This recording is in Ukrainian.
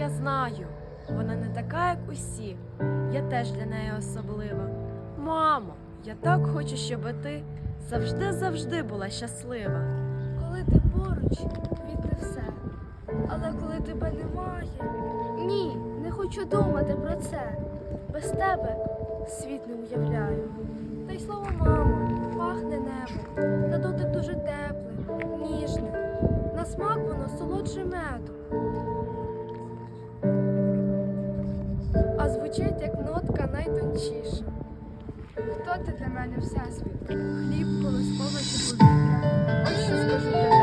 Я знаю, вона не така, як усі. Я теж для неї особлива. Мамо, я так хочу, щоб ти завжди-завжди була щаслива. Коли ти поруч, квітне все. Але коли тебе немає, ні, не хочу думати про це. Без тебе світ не уявляю. Та й слово мамо, пахне небо, на дотик дуже тепле, ніжне. На смак воно солодше меду. Як нотка найтончіша. Хто ти для мене всесвіт? Хліб, коли чи повітря? Ось що скажу надзвичайна